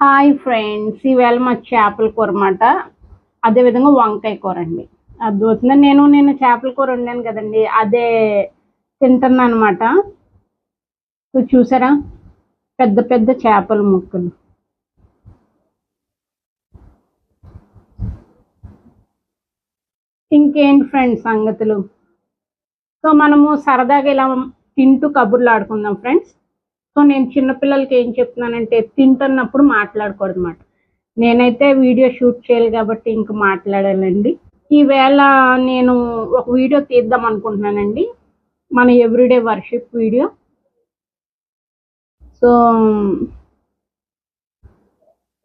Hi friends ఈవేళ మా చేపల కూర అన్నమాట. అదేవిధంగా వంకాయ కూర అండి. అది అవుతుంది నేను నేను చేపల కూర వండాను కదండి. అదే తింటున్నాను అనమాట చూసారా? పెద్ద పెద్ద చేపల ముక్కలు. ఇంకేంటి ఫ్రెండ్స్ సంగతులు? సో మనము సరదాగా ఇలా తింటూ కబుర్లు ఆడుకుందాం ఫ్రెండ్స్. సో నేను చిన్నపిల్లలకి ఏం చెప్తున్నానంటే తింటున్నప్పుడు మాట్లాడకూడదు అనమాట నేనైతే వీడియో షూట్ చేయాలి కాబట్టి ఇంక మాట్లాడాలండి. ఈవేళ నేను ఒక వీడియో తీద్దాం అనుకుంటున్నానండి. మన ఎవ్రీడే వర్షిప్ వీడియో. సో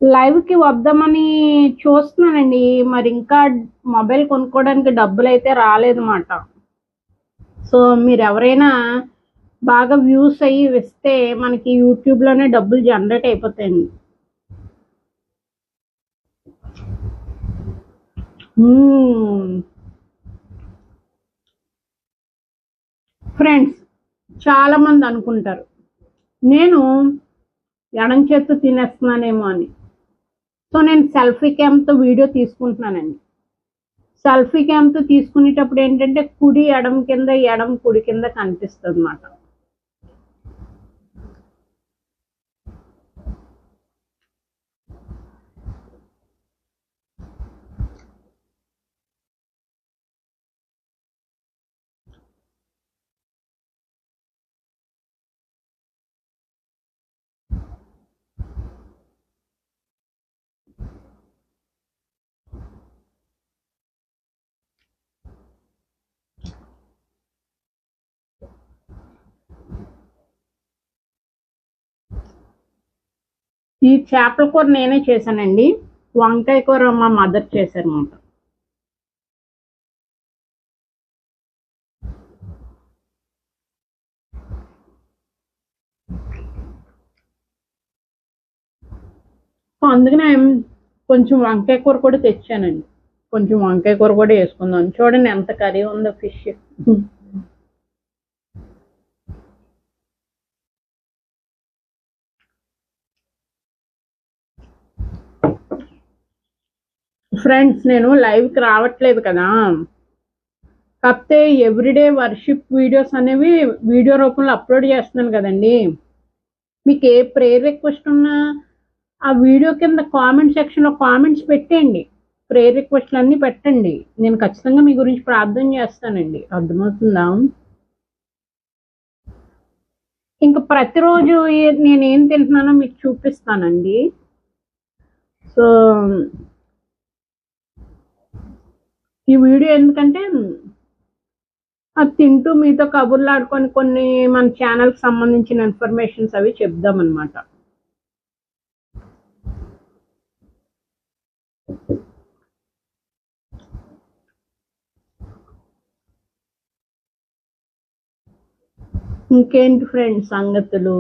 లైవ్కి వద్దామని చూస్తున్నానండి. మరి ఇంకా మొబైల్ కొనుక్కోవడానికి డబ్బులు అయితే రాలేదన్నమాట. సో మీరు ఎవరైనా బాగా వ్యూస్ అయ్యి ఇస్తే మనకి యూట్యూబ్లోనే డబ్బులు జనరేట్ అయిపోతాయండి. ఫ్రెండ్స్ చాలా మంది అనుకుంటారు నేను ఎడం చేత్తో తినేస్తున్నానేమో అని. సో నేను సెల్ఫీ క్యామ్తో వీడియో తీసుకుంటున్నానండి. సెల్ఫీ క్యామ్తో తీసుకునేటప్పుడు ఏంటంటే కుడి ఎడం కింద ఎడం కుడి కింద కనిపిస్తుంది అన్నమాట ఈ చేపల కూర నేనే చేశానండి. వంకాయ కూర మా మదర్ చేశారన్నమాట. అందుకనే కొంచెం వంకాయ కూర కూడా తెచ్చానండి. కొంచెం వంకాయ కూర కూడా వేసుకుందాం. చూడండి ఎంత కర్రీ ఉందో ఫిష్. ఫ్రెండ్స్ నేను లైవ్కి రావట్లేదు కదా. కాకపోతే ఎవ్రీడే వర్షిప్ వీడియోస్ అనేవి వీడియో రూపంలో అప్లోడ్ చేస్తున్నాను కదండి. మీకు ఏ ప్రేయర్ రిక్వెస్ట్ ఉన్నా ఆ వీడియో కింద కామెంట్ సెక్షన్లో కామెంట్స్ పెట్టేయండి. ప్రేయర్ రిక్వెస్ట్లు అన్నీ పెట్టండి. నేను ఖచ్చితంగా మీ గురించి ప్రార్థన చేస్తానండి. అర్థమవుతుందా? ఇంకా ప్రతిరోజు నేను ఏం తింటున్నానో మీకు చూపిస్తానండి. సో ఈ వీడియో ఎందుకంటే అది తింటూ మీతో కబుర్లాడుకొని కొన్ని మన ఛానల్కి సంబంధించిన ఇన్ఫర్మేషన్స్ అవి చెప్దామన్నమాట. ఇంకేంటి ఫ్రెండ్స్ సంగతులు?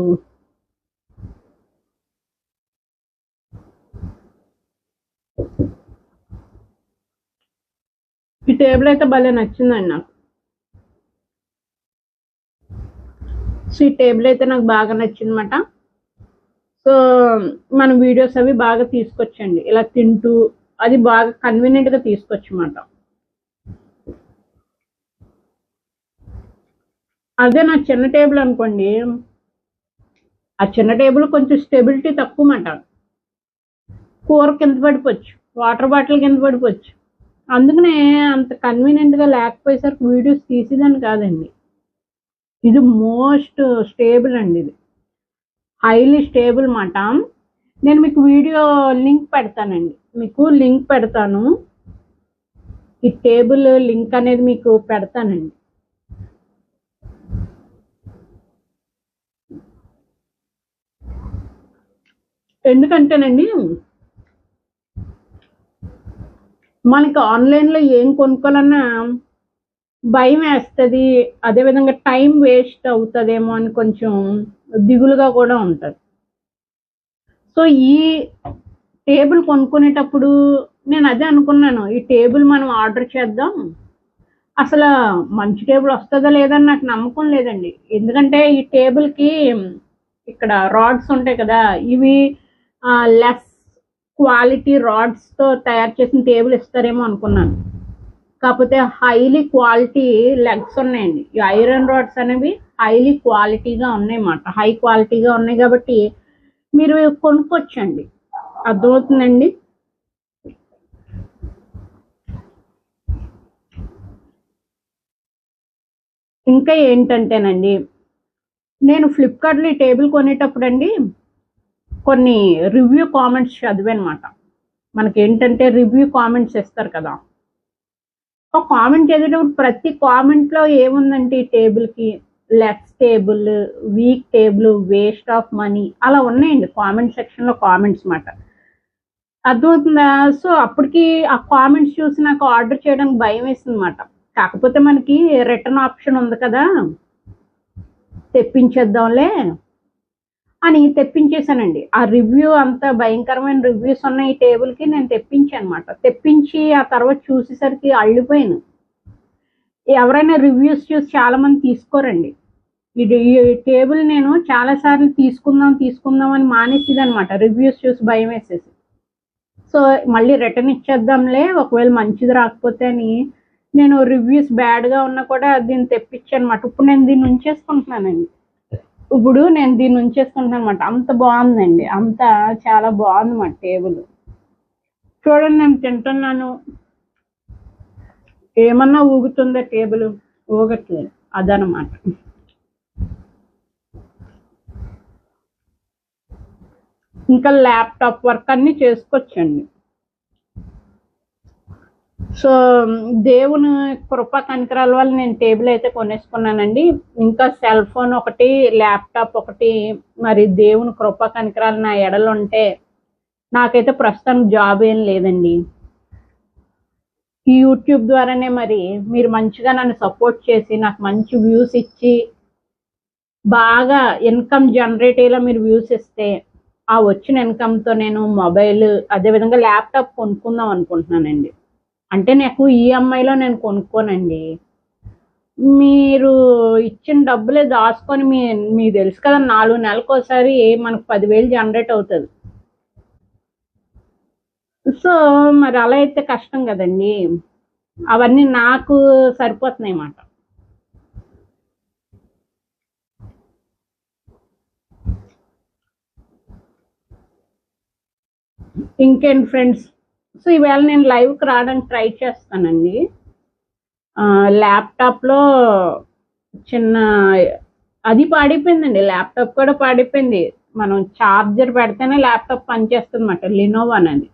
ఈ టేబుల్ అయితే భలే నచ్చిందండి నాకు. సో ఈ టేబుల్ అయితే నాకు బాగా నచ్చిందన్నమాట. సో మన వీడియోస్ అవి బాగా తీసుకొచ్చండి. ఇలా తింటూ అది బాగా కన్వీనియంట్గా తీసుకొచ్చమాట. అదే నా చిన్న టేబుల్ అనుకోండి. ఆ చిన్న టేబుల్ కొంచెం స్టెబిలిటీ తక్కువ మాట కూర కింద పడిపోవచ్చు. వాటర్ బాటిల్ కింద పడిపోవచ్చు. అందుకనే అంత కన్వీనియంట్గా లేకపోయేసరికి వీడియోస్ తీసేదాన్ని కాదండి. ఇది మోస్ట్ స్టేబుల్ అండి ఇది. హైలీ స్టేబుల్ మాట నేను మీకు వీడియో లింక్ పెడతానండి. మీకు లింక్ పెడతాను. ఈ టేబుల్ లింక్ అనేది మీకు పెడతానండి. ఎందుకంటేనండి మనకి ఆన్లైన్లో ఏం కొనుక్కోవాలన్నా భయం వేస్తుంది. అదేవిధంగా టైం వేస్ట్ అవుతుందేమో అని కొంచెం దిగులుగా కూడా ఉంటుంది. సో ఈ టేబుల్ కొనుక్కునేటప్పుడు నేను అదే అనుకున్నాను. ఈ టేబుల్ మనం ఆర్డర్ చేద్దాం. అసలు మంచి టేబుల్ వస్తుందా లేదని నాకు నమ్మకం లేదండి. ఎందుకంటే ఈ టేబుల్కి ఇక్కడ రాడ్స్ ఉంటాయి కదా ఇవి లెస్ క్వాలిటీ రాడ్స్తో తయారు చేసిన టేబుల్ ఇస్తారేమో అనుకున్నాను. కాకపోతే హైలీ క్వాలిటీ లెగ్స్ ఉన్నాయండి. ఈ ఐరన్ రాడ్స్ అనేవి హైలీ క్వాలిటీగా ఉన్నాయన్నమాట. హై క్వాలిటీగా ఉన్నాయి కాబట్టి మీరు కొనుక్కొచ్చండి అర్థమవుతుందండి? ఇంకా ఏంటంటేనండి నేను ఫ్లిప్కార్ట్లో ఈ టేబుల్ కొనేటప్పుడు అండి కొన్ని రివ్యూ కామెంట్స్ చదివానమాట. మనకి ఏంటంటే రివ్యూ కామెంట్స్ ఇస్తారు కదా. ఒక కామెంట్ చదివేటప్పుడు ప్రతి కామెంట్లో ఏముందంటే ఈ టేబుల్కి less table weak table waste of money అలా ఉన్నాయండి కామెంట్ సెక్షన్లో కామెంట్స్ మాట. అర్థమవుతుందా? సో అప్పటికి ఆ కామెంట్స్ చూసి నాకు ఆర్డర్ చేయడానికి భయం వేసింది అనమాట కాకపోతే మనకి రిటర్న్ ఆప్షన్ ఉంది కదా. తెప్పించేద్దాంలే. అని తెప్పించేశానండి. ఆ రివ్యూ అంత భయంకరమైన రివ్యూస్ ఉన్న ఈ టేబుల్కి నేను తెప్పించాను అనమాట తెప్పించి ఆ తర్వాత చూసేసరికి అళ్ళిపోయాను ఎవరైనా రివ్యూస్ చూసి చాలా మంది తీసుకోరండి ఇది ఈ టేబుల్ నేను చాలాసార్లు తీసుకుందాం తీసుకుందాం అని మానేసింది అనమాట రివ్యూస్ చూసి భయం వేసేసి. సో మళ్ళీ రిటర్న్ ఇచ్చేద్దాంలే ఒకవేళ మంచిది రాకపోతే అని నేను రివ్యూస్ బ్యాడ్గా ఉన్నా కూడా దీన్ని తెప్పించాను అనమాట ఇప్పుడు నేను దీన్ని ఉంచేసుకుంటున్నానండి. ఇప్పుడు నేను దీన్ని ఉంచేసుకుంటున్నాను అనమాట అంత బాగుందండి. అంత చాలా బాగుంది మా టేబుల్. చూడండి నేను తింటున్నాను. ఏమన్నా ఊగుతుందా టేబుల్? ఊగట్లేదు. అదనమాట ఇంకా ల్యాప్టాప్ వర్క్ అన్నీ చేసుకోవచ్చండి. సో దేవుని కృప కనికరాల వల్ల నేను టేబుల్ అయితే కొనేసుకున్నానండి. ఇంకా సెల్ ఫోన్ ఒకటి ల్యాప్టాప్ ఒకటి మరి దేవుని కృప కనికరాలు నా ఎడలు ఉంటే నాకైతే ప్రస్తుతం జాబ్ ఏం లేదండి. ఈ యూట్యూబ్ ద్వారానే మరి మీరు మంచిగా నన్ను సపోర్ట్ చేసి నాకు మంచి వ్యూస్ ఇచ్చి బాగా ఇన్కమ్ జనరేట్ అయ్యేలా మీరు వ్యూస్ ఇస్తే ఆ వచ్చిన ఇన్కమ్తో నేను మొబైల్ అదేవిధంగా ల్యాప్టాప్ కొనుక్కుందాం అనుకుంటున్నానండి. అంటే నాకు ఈఎంఐలో నేను కొనుక్కోనండి. మీరు ఇచ్చిన డబ్బులే దాచుకొని మీ మీకు తెలుసు కదా నాలుగు నెలలకు ఒకసారి మనకు పదివేలు జనరేట్ అవుతుంది. సో మరి అలా అయితే కష్టం కదండి. అవన్నీ నాకు సరిపోతున్నాయి అన్నమాట. ఇంకేంటి ఫ్రెండ్స్? సో ఈవేళ నేను లైవ్కి రావడానికి ట్రై చేస్తానండి. ల్యాప్టాప్లో చిన్న అది పాడైపోయిందండి. ల్యాప్టాప్ కూడా పాడైపోయింది. మనం ఛార్జర్ పెడితేనే ల్యాప్టాప్ పనిచేస్తుంది అన్నమాట లినోవా అనేది.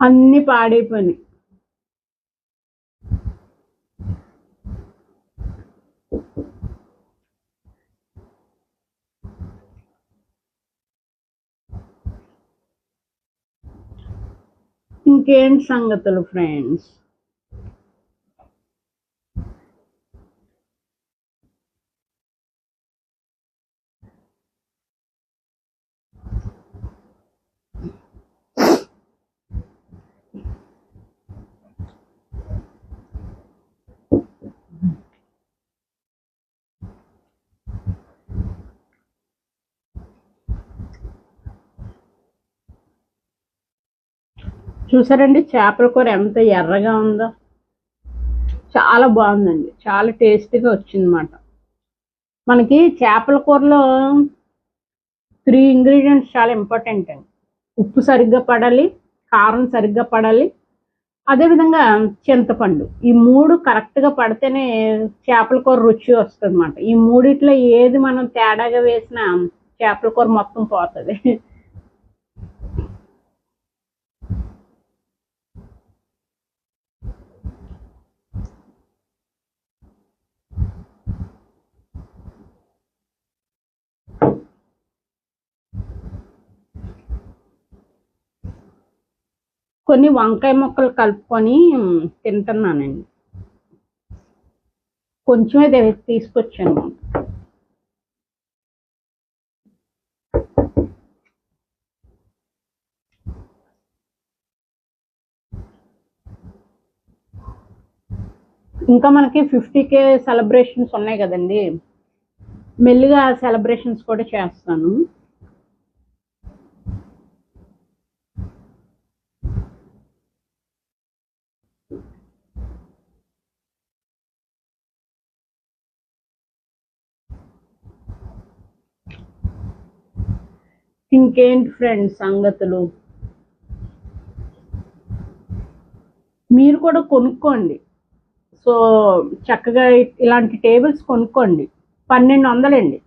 అన్నీ పాడైపోయినాయి. ఇంకేం సంగతులు ఫ్రెండ్స్ చూసారండి? చేపల కూర ఎంత ఎర్రగా ఉందో. చాలా బాగుందండి. చాలా టేస్టీగా వచ్చిందన్నమాట. మనకి చేపల కూరలో త్రీ ఇంగ్రీడియంట్స్ చాలా ఇంపార్టెంట్ అండి. ఉప్పు సరిగ్గా పడాలి కారం సరిగ్గా పడాలి అదేవిధంగా చింతపండు. ఈ మూడు కరెక్ట్గా పడితేనే చేపల కూర రుచి వస్తుంది ఈ మూడిట్లో ఏది మనం తేడాగా వేసినా చేపల కూర మొత్తం పోతుంది. కొన్ని వంకాయ ముక్కలు కలుపుకొని తింటున్నానండి. కొంచెమే తె- తీసుకొచ్చాను. ఇంకా మనకి ఫిఫ్టీ కే సెలబ్రేషన్స్ ఉన్నాయి కదండి. మెల్లిగా సెలబ్రేషన్స్ కూడా చేస్తాను. ఇంకేంటి ఫ్రెండ్స్ సంగతులు? మీరు కూడా కొనుక్కోండి. సో చక్కగా ఇలాంటి టేబుల్స్ కొనుక్కోండి. పన్నెండు వందలండి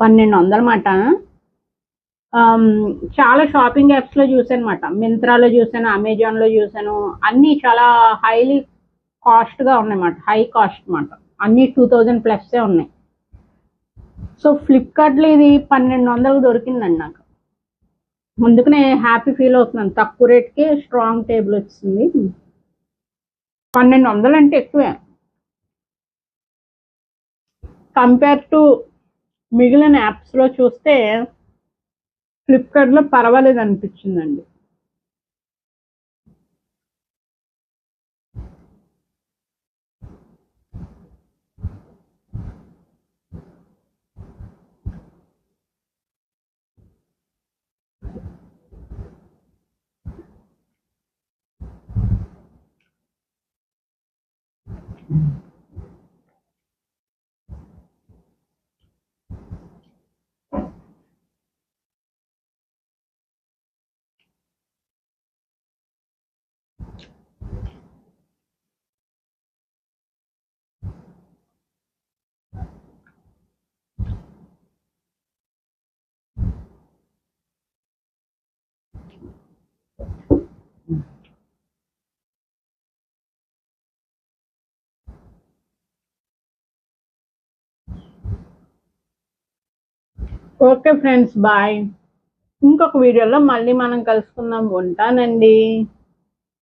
పన్నెండు వందలమాట చాలా షాపింగ్ యాప్స్లో చూసాను మింత్రాలో చూసాను అమెజాన్లో చూసాను అన్నీ చాలా హైలీ కాస్ట్గా ఉన్నాయన్నమాట. హై కాస్ట్ అనమాట అన్నీ టూ థౌజండ్ ప్లస్సే ఉన్నాయి. సో ఫ్లిప్కార్ట్లో ఇది పన్నెండు వందలకు దొరికిందండి నాకు. అందుకనే హ్యాపీ ఫీల్ అవుతున్నాను తక్కువ రేట్కి స్ట్రాంగ్ టేబుల్ వచ్చింది. పన్నెండు వందలు అంటే ఎక్కువే. కంపేర్ టు మిగిలిన యాప్స్లో చూస్తే ఫ్లిప్కార్ట్లో పర్వాలేదు అనిపించిందండి ఓకే ఫ్రెండ్స్ బాయ్. ఇంకొక వీడియోలో మళ్ళీ మనం కలుసుకుందాం. ఉంటానండి.